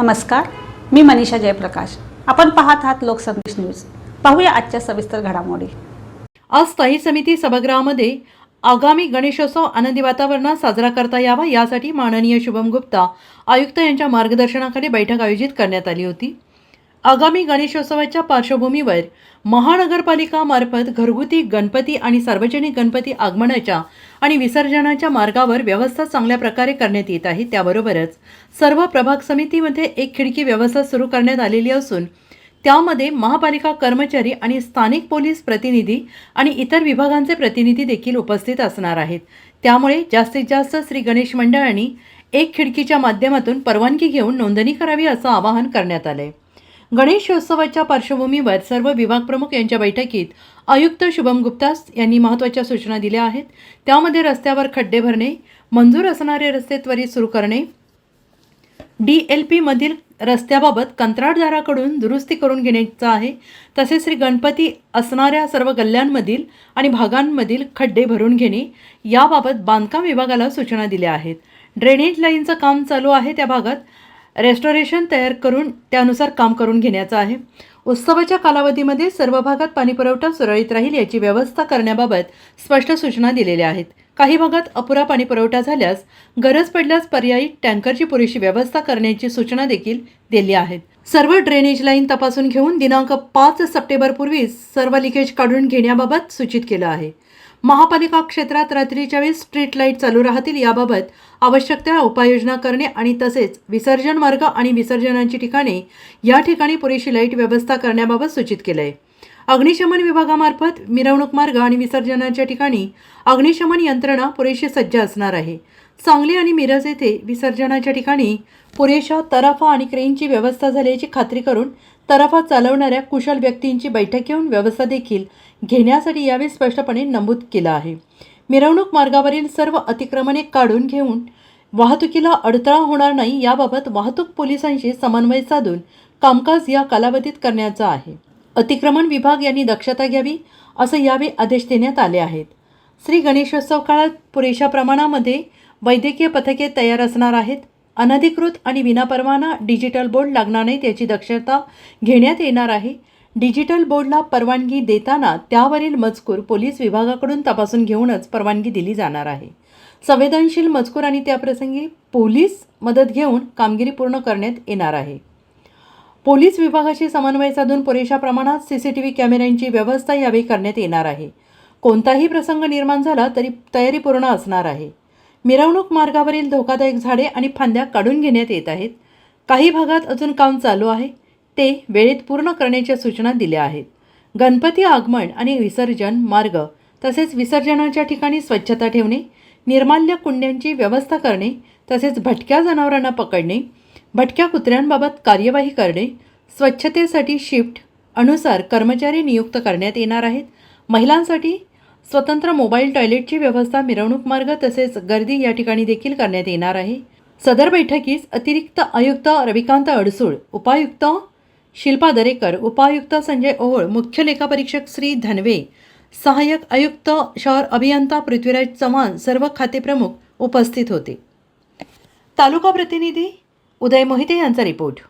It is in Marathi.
नमस्कार मी मनीषा जयप्रकाश. आपण पाहत आहात लोकसंदेश न्यूज. पाहूया आजच्या सविस्तर घडामोडी. आज स्थायी समिती सभागृहामध्ये आगामी गणेशोत्सव आनंदी वातावरणात साजरा करता यावा यासाठी माननीय शुभम गुप्ता आयुक्त यांच्या मार्गदर्शनाखाली बैठक आयोजित करण्यात आली होती. आगामी गणेशोत्सवाच्या पार्श्वभूमीवर महानगरपालिकामार्फत घरगुती गणपती आणि सार्वजनिक गणपती आगमनाच्या आणि विसर्जनाच्या मार्गावर व्यवस्था चांगल्या प्रकारे करण्यात येत आहे. त्याबरोबरच सर्व प्रभाग समितीमध्ये एक खिडकी व्यवस्था सुरू करण्यात आलेली असून त्यामध्ये महापालिका कर्मचारी आणि स्थानिक पोलीस प्रतिनिधी आणि इतर विभागांचे प्रतिनिधी देखील उपस्थित असणार आहेत. त्यामुळे जास्तीत जास्त श्री गणेश मंडळांनी एक खिडकीच्या माध्यमातून परवानगी घेऊन नोंदणी करावी असं आवाहन करण्यात आलंय. गणेशोत्सवाच्या पार्श्वभूमीवर सर्व विभाग प्रमुख यांच्या बैठकीत आयुक्त शुभम गुप्तास यांनी महत्त्वाच्या सूचना दिल्या आहेत. त्यामध्ये रस्त्यावर खड्डे भरणे मंजूर असणारे रस्ते त्वरित सुरू करणे डी एल पीमधील रस्त्याबाबत कंत्राटदाराकडून दुरुस्ती करून घेण्याचं आहे. तसेच श्री गणपती असणाऱ्या सर्व गल्ल्यांमधील आणि भागांमधील खड्डे भरून घेणे याबाबत बांधकाम विभागाला सूचना दिल्या आहेत. ड्रेनेज लाईनचं काम चालू आहे त्या भागात. रेस्टॉरेशन तयार करून त्यानुसार काम करून घेण्याचं आहे. उत्सवाच्या कालावधीमध्ये सर्व भागात पाणीपुरवठा सुरळीत राहील याची व्यवस्था करण्याबाबत स्पष्ट सूचना दिलेल्या आहेत. काही भागात अपुरा पाणीपुरवठा झाल्यास गरज पडल्यास पर्यायी टँकरची पुरेशी व्यवस्था करण्याची सूचना देखील दिली आहेत सर्व ड्रेनेज लाईन तपासून घेऊन दिनांक पाच सप्टेंबरपूर्वी सर्व लिकेज काढून घेण्याबाबत सूचित केलं आहे. महापालिका क्षेत्रात रात्रीच्या वेळी स्ट्रीट लाइट चालू राहतील याबाबत आवश्यक त्या उपाययोजना करणे आणि तसेच विसर्जन मार्ग आणि विसर्जनाची ठिकाणे या ठिकाणी पुरेशी लाइट व्यवस्था करण्याबाबत सूचित केलं आहे अग्निशमन विभागामार्फत मिरवणूक मार्ग आणि विसर्जनाच्या ठिकाणी अग्निशमन यंत्रणा पुरेशी सज्ज असणार आहे. सांगली आणि मिरज येथे विसर्जनाच्या ठिकाणी पुरेशा तराफा आणि क्रेनची व्यवस्था झाल्याची खात्री करून तराफा चालवणाऱ्या कुशल व्यक्तींची बैठक घेऊन व्यवस्था देखील घेण्यासाठी यावेळी स्पष्टपणे नमूद केलं आहे. मिरवणूक मार्गावरील सर्व अतिक्रमणे काढून घेऊन वाहतुकीला अडथळा होणार नाही याबाबत वाहतूक पोलिसांशी समन्वय साधून कामकाज या कालावधीत करण्याचं आहे. अतिक्रमण विभाग यांनी दक्षता घ्यावी असं यावेळी आदेश देण्यात आले आहेत. श्री गणेशोत्सव काळात पुरेशा प्रमाणामध्ये वैद्यकीय पथके तयार असणार आहेत. अनधिकृत आणि विनापरवाना डिजिटल बोर्ड लागणार नाहीत याची दक्षता घेण्यात येणार आहे. डिजिटल बोर्डला परवानगी देताना त्यावरील मजकूर पोलीस विभागाकडून तपासून घेऊनच परवानगी दिली जाणार आहे. संवेदनशील मजकूर आणि त्याप्रसंगी पोलीस मदत घेऊन कामगिरी पूर्ण करण्यात येणार आहे. पोलीस विभागाशी समन्वय साधून पुरेशा प्रमाणात सी सी टी व्ही कॅमेऱ्यांची व्यवस्था यावेळी करण्यात येणार आहे. कोणताही प्रसंग निर्माण झाला तरी तयारी पूर्ण असणार आहे. मिरवणूक मार्गावरील धोकादायक झाडे आणि फांद्या काढून घेण्यात येत आहेत. काही भागात अजून काम चालू आहे. ते वेळेत पूर्ण करण्याच्या सूचना दिल्या आहेत. गणपती आगमन आणि विसर्जन मार्ग तसेच विसर्जनाच्या ठिकाणी स्वच्छता ठेवणे निर्माल्य कुंड्यांची व्यवस्था करणे तसेच भटक्या जनावरांना पकडणे भटक्या कुत्र्यांबाबत कार्यवाही करणे स्वच्छतेसाठी शिफ्ट अनुसार कर्मचारी नियुक्त करण्यात येणार आहेत. महिलांसाठी स्वतंत्र मोबाईल टॉयलेटची व्यवस्था मिरवणूक मार्ग तसेच गर्दी या ठिकाणी देखील करण्यात येणार आहे. सदर बैठकीस अतिरिक्त आयुक्त रविकांत अडसूळ उपायुक्त शिल्पा दरेकर उपायुक्त संजय ओहोळ मुख्य लेखापरीक्षक श्री धनवे सहाय्यक आयुक्त शहर अभियंता पृथ्वीराज चव्हाण सर्व खातेप्रमुख उपस्थित होते. तालुका प्रतिनिधी उदय मोहिते यांचा रिपोर्ट.